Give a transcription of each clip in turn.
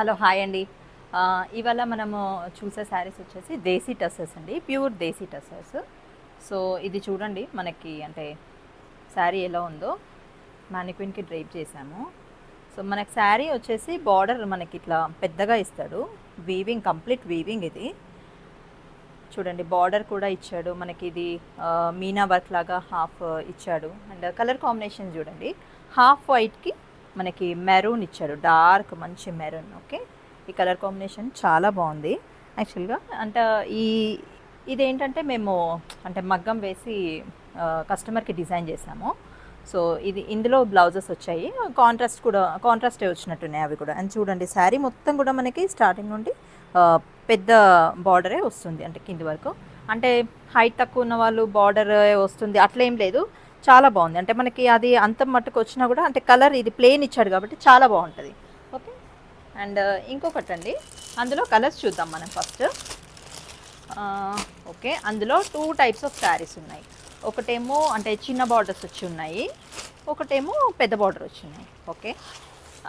Hello hi అండి. ఇవాళ మనము చూసే శారీస్ వచ్చేసి దేశీ టసర్స్ అండి ప్యూర్ దేశీ టసర్స్ సో ఇది చూడండి మనకి అంటే శారీ ఎలా ఉందో. మ్యానిక్విన్కి డ్రైప్ చేసాము సో మనకి శారీ వచ్చేసి బార్డర్ మనకి ఇట్లా పెద్దగా ఇస్తాడు. వీవింగ్ కంప్లీట్ వీవింగ్ ఇది. చూడండి బార్డర్ కూడా ఇచ్చాడు. మనకి ఇది మీనా వర్క్ లాగా హాఫ్ ఇచ్చాడు. అండ్ కలర్ కాంబినేషన్ చూడండి. హాఫ్ వైట్కి మనకి మెరూన్ ఇచ్చాడు డార్క్ మంచి మెరూన్ ఓకే? ఈ కలర్ కాంబినేషన్ చాలా బాగుంది. యాక్చువల్గా అంటే ఈ ఇదేంటంటే మేము అంటే మగ్గం వేసి కస్టమర్కి డిజైన్ చేసాము. సో ఇది ఇందులో బ్లౌజెస్ వచ్చాయి. కాంట్రాస్ట్ కూడా కాంట్రాస్టే వచ్చినట్టున్నాయి అవి కూడా. అండ్ చూడండి శారీ మొత్తం కూడా మనకి స్టార్టింగ్ నుండి పెద్ద బార్డరే వస్తుంది అంటే కింది వరకు. అంటే హైట్ తక్కువ ఉన్న వాళ్ళు బార్డర్ వస్తుంది అట్లా ఏం లేదు. చాలా బాగుంది. అంటే మనకి అది అంత మట్టుకు వచ్చినా కూడా అంటే కలర్ ఇది ప్లేన్ ఇచ్చాడు కాబట్టి చాలా బాగుంటుంది. ఓకే. అండ్ uh, ఇంకొకటి అండి అందులో కలర్స్ చూద్దాం మనం ఫస్ట్. Uh, okay. అందులో టూ టైప్స్ ఆఫ్ శారీస్ ఉన్నాయి. ఒకటేమో అంటే చిన్న బార్డర్స్ వచ్చి ఉన్నాయి. ఒకటేమో పెద్ద బార్డర్ వచ్చి ఉన్నాయి. ఓకే.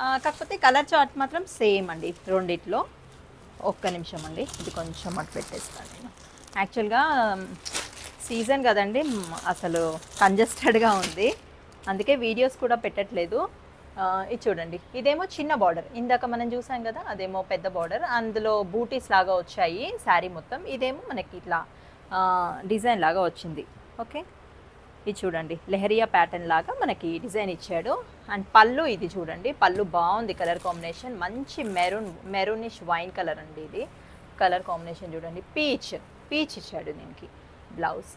Uh, కాకపోతే కలర్ చార్ట్ మాత్రం సేమ్ అండి రెండిట్లో. ఒక్క నిమిషం అండి. ఇది కొంచెం అటు పెట్టేస్తాను నేను. యాక్చువల్గా సీజన్ కదండి. అసలు కంజెస్టెడ్గా ఉంది. అందుకే వీడియోస్ కూడా పెట్టట్లేదు. ఇది చూడండి. ఇదేమో చిన్న బార్డర్. ఇందాక మనం చూసాం కదా అదేమో పెద్ద బార్డర్. అందులో బూటీస్ లాగా వచ్చాయి శారీ మొత్తం. ఇదేమో మనకి ఇట్లా డిజైన్ లాగా వచ్చింది. ఓకే? ఇది చూడండి. లెహరియా ప్యాటర్న్ లాగా మనకి డిజైన్ ఇచ్చాడు. అండ్ పళ్ళు ఇది చూడండి. పళ్ళు బాగుంది కలర్ కాంబినేషన్. మంచి మెరూన్ మెరూనిష్ వైన్ కలర్ అండి ఇది. కలర్ కాంబినేషన్ చూడండి. పీచ్ పీచ్ ఇచ్చాడు దీనికి. బ్లౌజ్.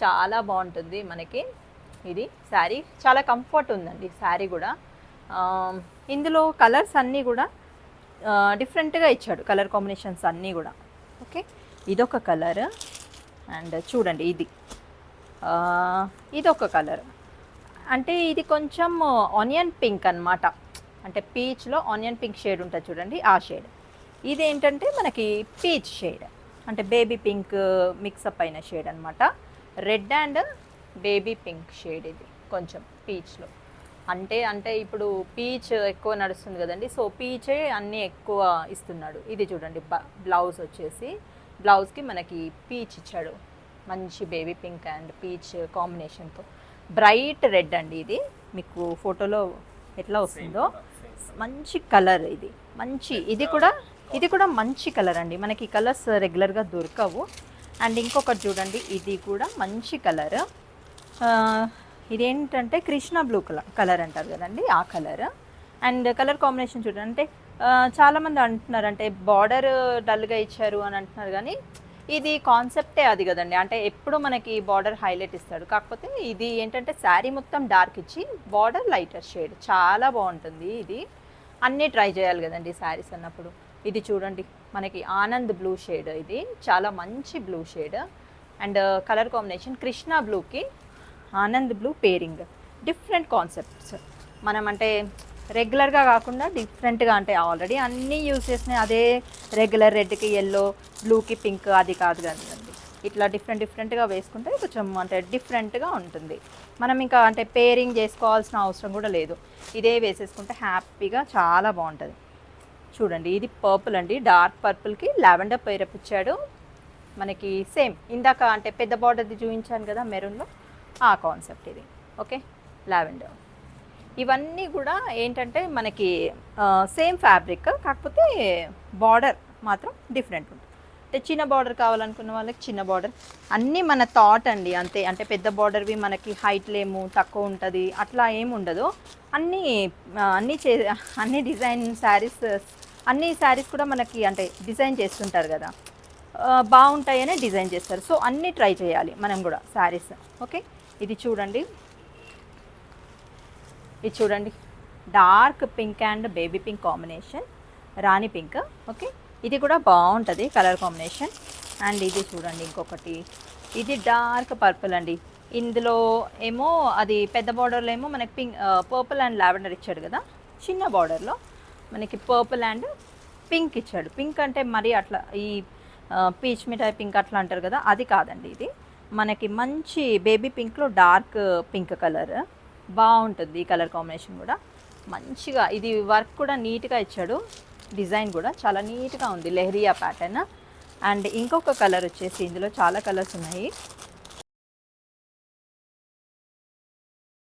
చాలా బాగుంటుంది మనకి. ఇది శారీ. చాలా కంఫర్ట్ ఉందండి శారీ కూడా. ఇందులో కలర్స్ అన్నీ కూడా డిఫరెంట్గా ఇచ్చాడు. కలర్ కాంబినేషన్స్ అన్నీ కూడా. ఓకే ఇదొక కలర్ అండ్ చూడండి ఇది. ఇదొక కలర్ అంటే ఇది కొంచెం ఆనియన్ పింక్ అన్నమాట. అంటే పీచ్లో ఆనియన్ పింక్ షేడ్ ఉంటుంది చూడండి ఆ షేడ్ ఇది ఏంటంటే మనకి పీచ్ షేడ్ అంటే బేబీ పింక్ మిక్సప్ అయిన షేడ్ అనమాట red and baby pink shade ఇది కొంచెం పీచ్లో. అంటే అంటే ఇప్పుడు పీచ్ ఎక్కువ నడుస్తుంది కదండి. సో పీచే అన్నీ ఎక్కువ ఇస్తున్నాడు. ఇది చూడండి బ- బ్లౌజ్ వచ్చేసి బ్లౌజ్కి మనకి పీచ్ ఇచ్చాడు. మంచి బేబీ పింక్ అండ్ పీచ్ కాంబినేషన్తో. బ్రైట్ రెడ్ అండి ఇది. మీకు ఫోటోలో ఎట్లా వస్తుందో? మంచి కలర్ ఇది. మంచి ఇది కూడా ఇది కూడా మంచి కలర్ అండి. మనకి కలర్స్ రెగ్యులర్గా దొరకవు. అండ్ ఇంకొకటి చూడండి ఇది కూడా మంచి కలర్ ఇదేంటంటే కృష్ణ బ్లూ కలర్ కలర్ అంటారు కదండి ఆ కలర్ అండ్ కలర్ కాంబినేషన్ చూడండి అంటే చాలామంది అంటున్నారు అంటే బార్డర్ డల్గా ఇచ్చారు అని అంటున్నారు కానీ ఇది కాన్సెప్టే అది కదండి. అంటే ఎప్పుడు మనకి బార్డర్ హైలైట్ ఇస్తాడు. కాకపోతే ఇది ఏంటంటే శారీ మొత్తం డార్క్ ఇచ్చి బార్డర్ లైటర్ షేడ్ చాలా బాగుంటుంది ఇది. అన్నీ ట్రై చేయాలి కదండి శారీస్ అన్నప్పుడు. ఇది చూడండి. మనకి ఆనంద్ బ్లూ షేడ్ ఇది. చాలా మంచి blue shade and colour combination Krishna బ్లూకి Anand blue pairing different concepts మనం అంటే రెగ్యులర్గా కాకుండా డిఫరెంట్గా అంటే ఆల్రెడీ అన్నీ యూజ్ చేసినాయి అదే రెగ్యులర్ రెడ్కి ఎల్లో బ్లూకి పింక్ అది కాదు కదండి. ఇట్లా డిఫరెంట్ డిఫరెంట్గా వేసుకుంటే కొంచెం అంటే డిఫరెంట్గా ఉంటుంది. మనం ఇంకా అంటే పేరింగ్ చేసుకోవాల్సిన అవసరం కూడా లేదు. ఇదే వేసేసుకుంటే హ్యాపీగా చాలా బాగుంటుంది. చూడండి ఇది పర్పుల్ అండి. డార్క్ పర్పుల్కి లావెండర్ పేరప్ ఇచ్చాడు మనకి సేమ్ ఇందాక అంటే పెద్ద బార్డర్ది చూపించాను కదా మెరూన్లో ఆ కాన్సెప్ట్ ఇది. ఓకే లావెండర్ ఇవన్నీ కూడా ఏంటంటే మనకి సేమ్ ఫ్యాబ్రిక్ కాకపోతే బార్డర్ మాత్రం డిఫరెంట్ ఉంటుంది. అంటే చిన్న బార్డర్ కావాలనుకున్న వాళ్ళకి చిన్న బార్డర్ అన్నీ మన థాట్ అండి అంతే. అంటే పెద్ద బార్డర్వి మనకి హైట్ లేము తక్కువ ఉంటుంది అట్లా ఏమి ఉండదు. అన్నీ అన్నీ చే అన్ని డిజైన్ శారీస్ అన్ని శారీస్ కూడా మనకి అంటే డిజైన్ చేస్తుంటారు కదా. బాగుంటాయనే డిజైన్ చేస్తారు. సో అన్నీ ట్రై చేయాలి మనం కూడా శారీస్ ఓకే ఇది చూడండి. ఇది చూడండి. Dark pink and baby pink combination Rani pink okay ఇది కూడా బాగుంటుంది కలర్ కాంబినేషన్. అండ్ ఇది చూడండి ఇంకొకటి. ఇది డార్క్ పర్పుల్ అండి. ఇందులో ఏమో అది పెద్ద బార్డర్లో ఏమో మనకి పింక్ పర్పుల్ అండ్ లావెండర్ ఇచ్చాడు కదా. చిన్న బార్డర్లో మనకి పర్పుల్ అండ్ పింక్ ఇచ్చాడు. పింక్ అంటే మరి అట్లా ఈ పీచ్ మిఠాయి పింక్ అట్లా అంటారు కదా అది కాదండి ఇది. మనకి మంచి బేబీ పింక్లో డార్క్ పింక్ కలర్ బాగుంటుంది ఈ కలర్ కాంబినేషన్ కూడా. మంచిగా ఇది వర్క్ కూడా నీట్గా ఇచ్చాడు. డిజైన్ కూడా చాలా నీట్గా ఉంది లెహరియా ప్యాటర్న్. అండ్ ఇంకొక కలర్ వచ్చేసి ఇందులో చాలా కలర్స్ ఉన్నాయి.